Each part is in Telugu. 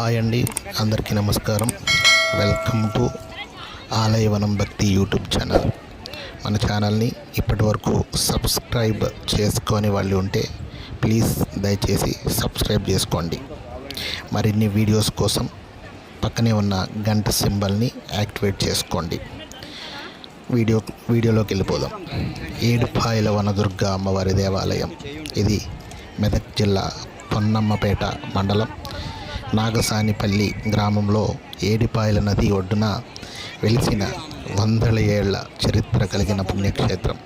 హాయ్ అండి. అందరికీ నమస్కారం. వెల్కమ్ టు ఆలయవనం భక్తి యూట్యూబ్ ఛానల్. మన ఛానల్ని ఇప్పటి వరకు సబ్స్క్రైబ్ చేసుకొని వాళ్ళు ఉంటే ప్లీజ్ దయచేసి సబ్స్క్రైబ్ చేసుకోండి. మరిన్ని వీడియోస్ కోసం పక్కనే ఉన్న గంట సింబల్ని యాక్టివేట్ చేసుకోండి. వీడియో వీడియోలోకి వెళ్ళిపోదాం. ఏడుపాయల వనదుర్గ అమ్మవారి దేవాలయం. ఇది మెదక్ జిల్లా పొన్నమ్మపేట మండలం. నాగసానిపల్లి గ్రామంలో ఏడిపాయల నది ఒడ్డున వెలిసిన వందల ఏళ్ళ చరిత్ర కలిగిన పుణ్యక్షేత్రం.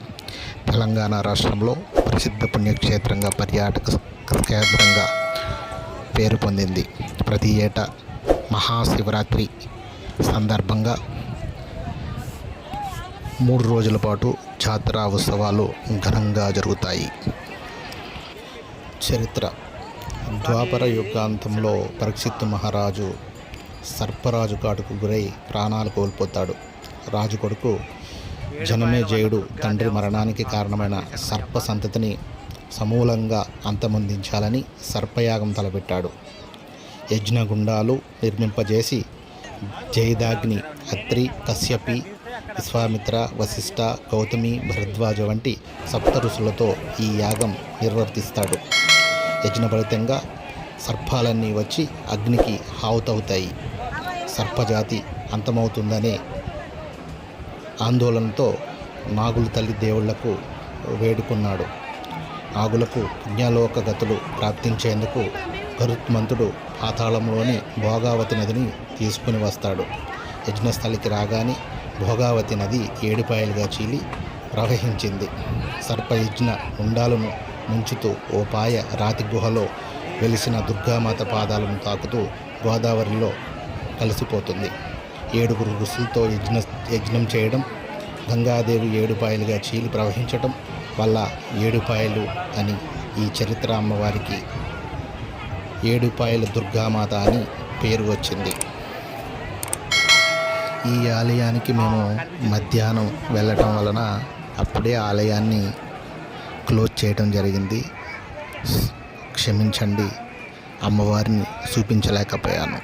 తెలంగాణ రాష్ట్రంలో ప్రసిద్ధ పుణ్యక్షేత్రంగా పర్యాటక కేంద్రంగా పేరు పొందింది. ప్రతి ఏటా మహాశివరాత్రి సందర్భంగా మూడు రోజుల పాటు జాతర ఉత్సవాలు ఘనంగా జరుగుతాయి. చరిత్ర ద్వాపర యుగాంతంలో పరీక్షిత్ మహారాజు సర్పరాజు కాటుకు గురై ప్రాణాలు కోల్పోతాడు. రాజు కొడుకు జనమేజయుడు తండ్రి మరణానికి కారణమైన సర్ప సంతతిని సమూలంగా అంతమొందించాలని సర్పయాగం తలపెట్టాడు. యజ్ఞగుండాలు నిర్మింపజేసి జయదాగ్ని అత్రి కశ్యపి విశ్వామిత్ర వశిష్ఠ గౌతమి భరద్వాజ వంటి సప్త ఋషులతో ఈ యాగం నిర్వర్తిస్తాడు. యజ్ఞ ఫలితంగా సర్పాలన్నీ వచ్చి అగ్నికి హావుతవుతాయి. సర్పజాతి అంతమవుతుందనే ఆందోళనతో నాగుల తల్లి దేవుళ్ళకు వేడుకున్నాడు. నాగులకు పుణ్యలోక గతులు ప్రాప్తించేందుకు గరుత్మంతుడు పాతాళంలోని భోగావతి నదిని తీసుకుని వస్తాడు. యజ్ఞస్థలికి రాగానే భోగావతి నది ఏడుపాయలుగా చీలి ప్రవహించింది. సర్పయజ్ఞ ఉండాలను ముంచుతూ ఓ పాయ రాతి గుహలో వెలిసిన దుర్గామాత పాదాలను తాకుతూ గోదావరిలో కలిసిపోతుంది. ఏడుగురు ఋషులతో యజ్ఞ యజ్ఞం చేయడం గంగాదేవి ఏడుపాయలుగా చీలి ప్రవహించటం వల్ల ఏడుపాయలు అని ఈ చరిత్ర అమ్మవారికి ఏడుపాయల దుర్గామాత అని పేరు వచ్చింది. ఈ ఆలయానికి మేము మధ్యాహ్నం వెళ్ళటం వలన అప్పుడే ఆలయాన్ని క్లోజ్ చేయడం జరిగింది. క్షమించండి అమ్మవారిని చూపించలేకపోయాను.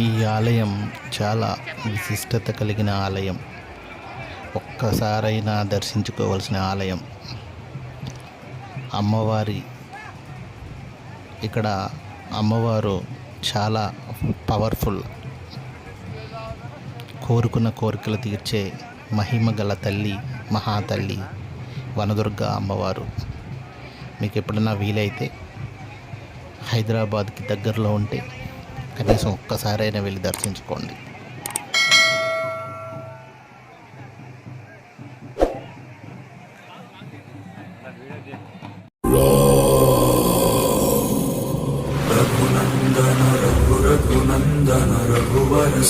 ఈ ఆలయం చాలా విశిష్టత కలిగిన ఆలయం. ఒక్కసారైనా దర్శించుకోవలసిన ఆలయం. అమ్మవారి ఇక్కడ అమ్మవారు చాలా పవర్ఫుల్. కోరుకున్న కోరికలు తీర్చే మహిమ గల తల్లి మహాతల్లి వనదుర్గ అమ్మవారు. మీకు ఎప్పుడన్నా వీలైతే హైదరాబాద్కి దగ్గరలో ఉంటే కనీసం ఒక్కసారైనా వెళ్ళి దర్శించుకోండి.